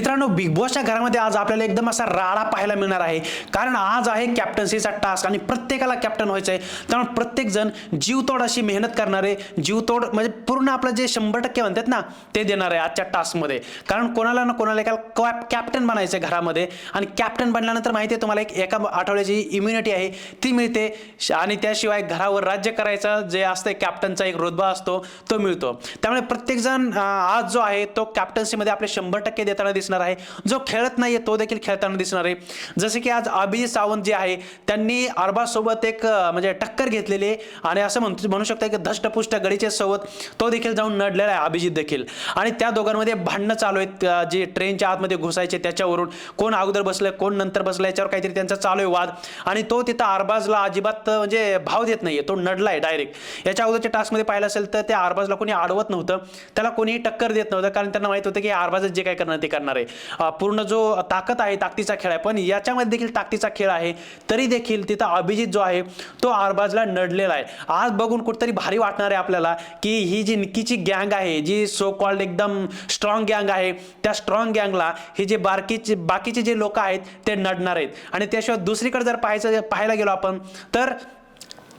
मित्रांनो बिग बॉसच्या घरामध्ये आज आपल्याला एकदम असा राडा पाहायला मिळणार आहे. कारण आज आहे कॅप्टन्सीचा टास्क आणि प्रत्येकाला कॅप्टन व्हायचं आहे त्यामुळे प्रत्येकजण जीवतोड अशी मेहनत करणारे जीवतोड म्हणजे पूर्ण आपलं जे शंभर टक्के म्हणतात ना ते देणार आहे आजच्या टास्कमध्ये कारण कोणाला ना कोणाला एका कॅप्टन बनायचं आहे घरामध्ये. आणि कॅप्टन बनल्यानंतर माहिती आहे तुम्हाला एक एका आठवड्याची इम्युनिटी आहे ती मिळते. श- आणि त्याशिवाय घरावर राज्य करायचं जे असतं कॅप्टनचा एक रुद्बा असतो तो मिळतो. त्यामुळे प्रत्येकजण आज जो आहे तो कॅप्टन्सीमध्ये आपले शंभर टक्के देताना दिसणार आहे. जो खेळत नाही आहे तो देखील खेळताना दिसणार आहे. जसे की आज अभिजित सावंत जे आहे त्यांनी अरबाजसोबत एक म्हणजे टक्कर घेतलेली आहे. आणि असं म्हणतो म्हणू शकता की धष्टपुष्ट गडीच्या सोबत तो देखील जाऊन नडलेला आहे अभिजित देखील. आणि त्या दोघांमध्ये भांडणं चालू आहेत. जे ट्रेनच्या आतमध्ये घुसायचे त्याच्यावरून कोण अगोदर बसलं कोण नंतर बसलं याच्यावर काहीतरी त्यांचा चालू आहे वाद. आणि तो तिथं अरबाजला अजिबात म्हणजे भाव देत नाहीये. तो नडलाय डायरेक्ट. याच्या अगोदरच्या टास्कमध्ये पाहिलं असेल तर त्या अरबाजला कोणी अडवत नव्हतं. त्याला कोणीही टक्कर देत नव्हतं. कारण त्यांना माहीत होतं की अरबाजच जे काय करणार ते करणार आहे. आहे. पूर्ण जो ताकद आहे ताकदीचा खेळ आहे. पण याच्यामध्ये देखील ताकदीचा खेळ आहे. तरी देखील तिथं अभिजित जो आहे तो अरबाजला नडलेला आहे. आज बघून कुठेतरी भारी वाटणार आहे आपल्याला की ही जी निक्कीची गँग आहे जी सो कॉल्ड एकदम स्ट्रॉंग गँग आहे त्या स्ट्रॉंग गँगला हे जे बारकीचे बाकीचे जे लोक आहेत ते नडणार आहेत. आणि त्याशिवाय दुसरीकडे जर पाहायचं पाहायला गेलो आपण तर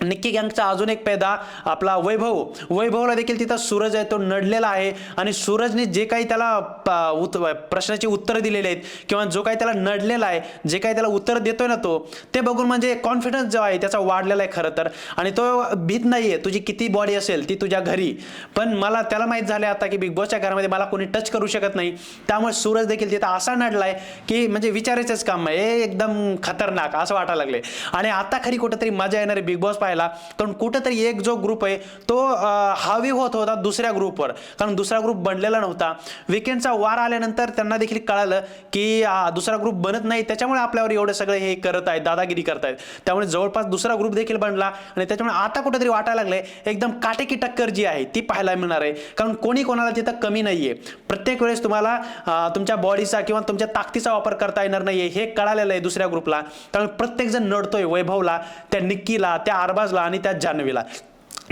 निक्की गँगचा अजून एक पैदा आपला वैभव. वैभवला देखील तिथं सूरज आहे तो नडलेला आहे. आणि सूरजने जे काही त्याला प- उत प्रश्नाची उत्तरं दिलेली आहेत किंवा जो काही त्याला नडलेला आहे जे काही त्याला उत्तर देतोय ना तो ते बघून म्हणजे कॉन्फिडन्स जो आहे त्याचा वाढलेला आहे खरं तर. आणि तो भीत नाही आहे तुझी किती बॉडी असेल ती तुझ्या घरी. पण मला त्याला माहीत झालं आता की बिग बॉसच्या घरामध्ये मला कोणी टच करू शकत नाही. त्यामुळे सूरज देखील तिथं असा नडला आहे की म्हणजे विचारायचंच काम आहे. एकदम खतरनाक असं वाटायला लागले आणि आता खरी कुठंतरी मजा येणार बिग बॉस पाहिजे पाहिला पण कुठेतरी एक जो ग्रुप आहे तो हावी होत होता दुसऱ्या ग्रुपवर कारण दुसरा ग्रुप बनलेला नव्हता. विकेंडचा वार आल्यानंतर त्यांना देखील कळालं की दुसरा ग्रुप बनत नाही. त्याच्यामुळे आपल्यावर एवढे सगळे हे करत आहेत दादागिरी करत आहेत. त्यामुळे जवळपास दुसरा ग्रुप देखील बनला. आणि त्याच्यामुळे आता कुठेतरी वाटायला लागले एकदम काटेकी टक्कर जी आहे ती पाहायला मिळणार आहे. कारण कोणी कोणाला तिथं कमी नाहीये. प्रत्येक वेळेस तुम्हाला तुमच्या बॉडीचा किंवा तुमच्या ताकदीचा वापर करता येणार नाहीये हे कळालेलं आहे दुसऱ्या ग्रुपला त्यामुळे प्रत्येक जण नडतोय वैभवला त्या निक्कीला त्या अरबाजला आणि त्यात जान्हवीला.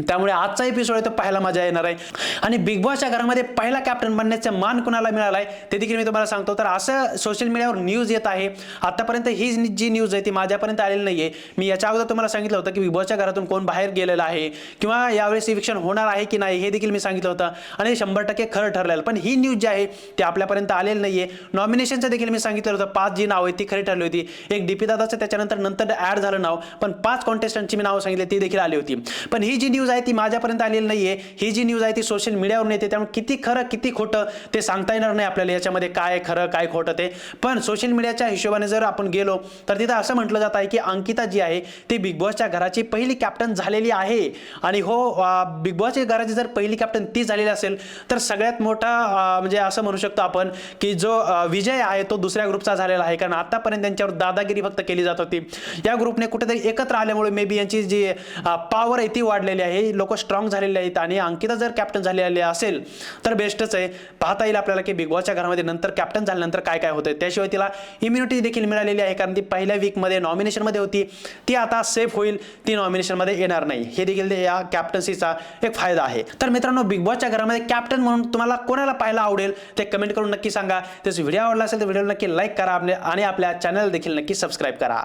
त्यामुळे आजचा एपिसोड आहे तो पाहायला मजा येणार आहे. आणि बिग बॉसच्या घरामध्ये पहिला कॅप्टन बनण्याचा मान कुणाला मिळाला आहे ते देखील मी तुम्हाला सांगतो. तर असं सोशल मीडियावर न्यूज येत आहे. आतापर्यंत ही जी न्यूज आहे ती माझ्यापर्यंत आलेली नाही आहे मी याच्या अगोदर तुम्हाला सांगितलं होतं की बिग बॉसच्या घरातून कोण बाहेर गेलेलं आहे किंवा यावेळेस इविक्शन होणार आहे की नाही हे देखील मी सांगितलं होतं. आणि शंभर टक्के खरं ठरलेलं. पण ही न्यूज जी आहे ती आपल्यापर्यंत आलेली नाही आहे नॉमिनेशनचं देखील मी सांगितलं होतं. पाच जी नाव आहे ती खरी ठरली होती. एक डीपी दादाचं त्याच्यानंतर नंतर ॲड झालं नाव. पण पाच कॉन्टेस्टंटची मी नावं सांगितली ती देखील आली होती. पण ही जी न्यूज आहे ती माझ्यापर्यंत आलेली नाही आहे ही जी न्यूज आहे ती सोशल मीडियावरून येते. त्यामुळे किती खरं किती खोटं ते सांगता येणार नाही आपल्याला याच्यामध्ये काय खरं काय खोटं ते. पण सोशल मीडियाच्या हिशोबाने जर आपण गेलो तर तिथं असं म्हटलं जात आहे की अंकिता जी आहे ती बिग बॉसच्या घराची पहिली कॅप्टन झालेली आहे. आणि हो बिग बॉसच्या घराची जर पहिली कॅप्टन ती झालेली असेल तर सगळ्यात मोठा म्हणजे असं म्हणू शकतो आपण की जो विजय आहे तो दुसऱ्या ग्रुपचा झालेला आहे. कारण आतापर्यंत त्यांच्यावर दादागिरी फक्त केली जात होती. या ग्रुपने कुठेतरी एकत्र आल्यामुळे मे बी यांची जी पॉवर आहे ती वाढलेली आहे. लोक स्ट्रॉंग झालेले आहेत आणि अंकिता जर कॅप्टन झालेली असेल तर बेस्टच आहे. पाहता येईल आपल्याला की बिग बॉसच्या घरामध्ये नंतर कॅप्टन झाल्यानंतर काय काय होतं त्याशिवाय तिला इम्युनिटी देखील मिळालेली आहे कारण ती पहिल्या वीकमध्ये नॉमिनेशनमध्ये होती. ती आता सेफ होईल ती नॉमिनेशनमध्ये येणार नाही. हे देखील ते या कॅप्टन्सीचा एक फायदा आहे. तर मित्रांनो बिग बॉसच्या घरामध्ये कॅप्टन म्हणून तुम्हाला कोणाला पाहायला आवडेल ते कमेंट करून नक्की सांगा. त्याच व्हिडिओ आवडला असेल तर व्हिडिओ नक्की लाईक करा आणि आपल्या चॅनल देखील नक्की सबस्क्राईब करा.